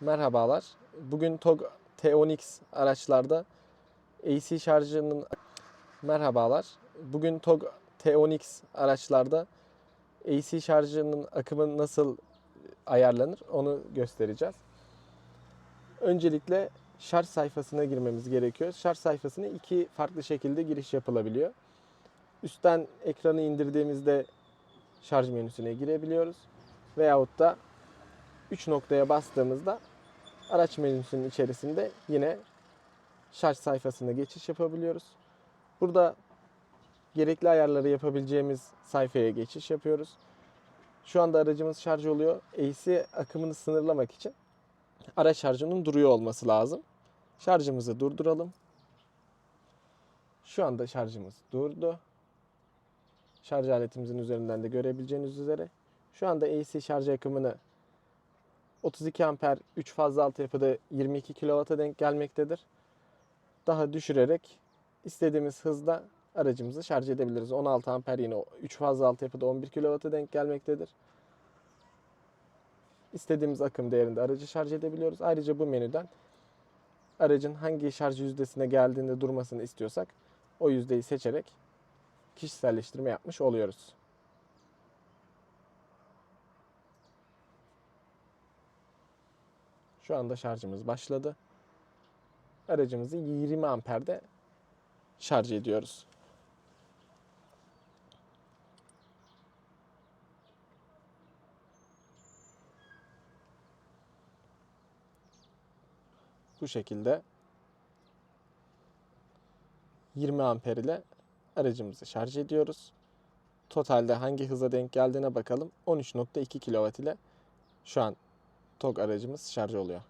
Merhabalar. Bugün TOG T10X araçlarda AC şarjının Merhabalar. Bugün TOG T10X araçlarda AC şarjının akımı nasıl ayarlanır onu göstereceğiz. Öncelikle şarj sayfasına girmemiz gerekiyor. Şarj sayfasına iki farklı şekilde giriş yapılabiliyor. Üstten ekranı indirdiğimizde şarj menüsüne girebiliyoruz. Veyahut da 3 noktaya bastığımızda araç menüsünün içerisinde yine şarj sayfasına geçiş yapabiliyoruz. Burada gerekli ayarları yapabileceğimiz sayfaya geçiş yapıyoruz. Şu anda aracımız şarj oluyor. AC akımını sınırlamak için araç şarjının duruyor olması lazım. Şarjımızı durduralım. Şu anda şarjımız durdu. Şarj aletimizin üzerinden de görebileceğiniz üzere şu anda AC şarj akımını 32 amper 3 fazla altyapıda 22 kW'a denk gelmektedir. Daha düşürerek istediğimiz hızda aracımızı şarj edebiliriz. 16 amper yine 3 fazla altyapıda 11 kW'a denk gelmektedir. İstediğimiz akım değerinde aracı şarj edebiliyoruz. Ayrıca bu menüden aracın hangi şarj yüzdesine geldiğinde durmasını istiyorsak o yüzdeyi seçerek kişiselleştirme yapmış oluyoruz. Şu anda şarjımız başladı. Aracımızı 20 amperde şarj ediyoruz. Bu şekilde 20 amper ile aracımızı şarj ediyoruz. Totalde hangi hıza denk geldiğine bakalım. 13.2 kW ile şu an TOG aracımız şarj oluyor.